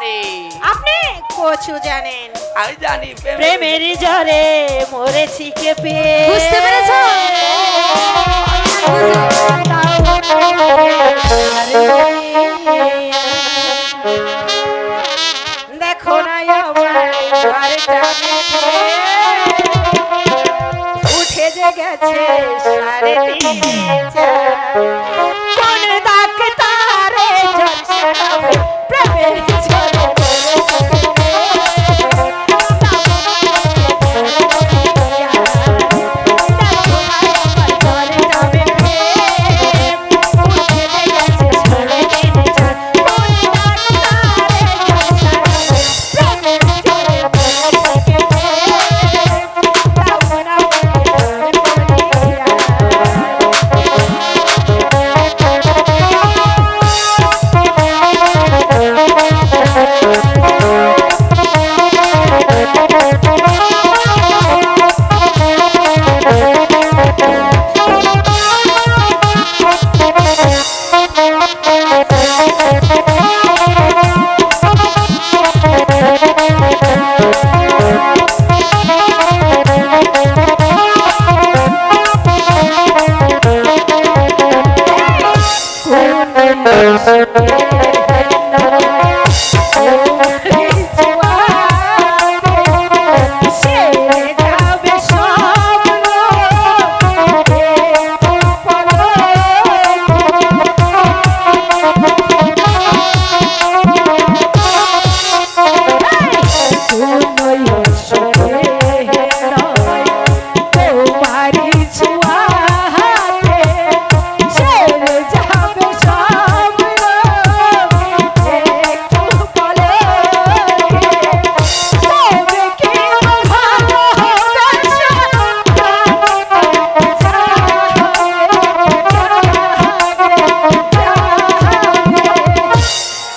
জানি। আপনি কচু জানেন। আমি জানি প্রেমের- জ্বরে মরেছি কে পেয়ে বুঝতে পেরেছ? দেখো না আমার উঠে যে গেছে সাড়ে তিন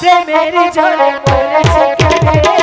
প্রেমের জলে মরেছে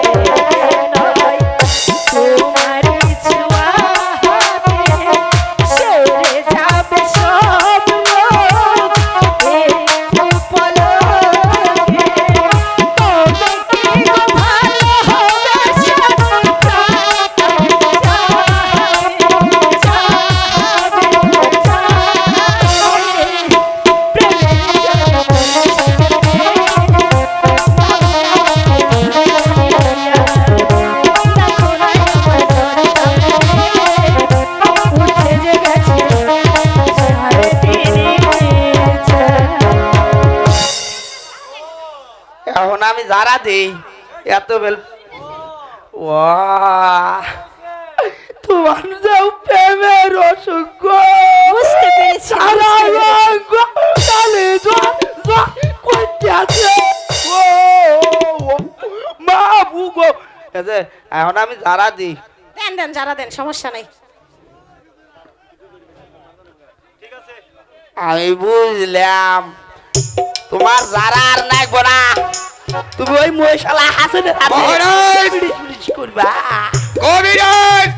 আমি যারা দিই এত বেল ও তোমার যাও প্রেমের অসুখ বুঝতে পেরেছি, করতে আছে। ও মা বুগো। এখন আমি যারা দিই। দেন দেন যারা দেন সমস্যা নাই। আমি বুঝলাম তোমার যারা আর তুমি ওই মহিষালা হাসে মহারাজ! করবা কবিরাজ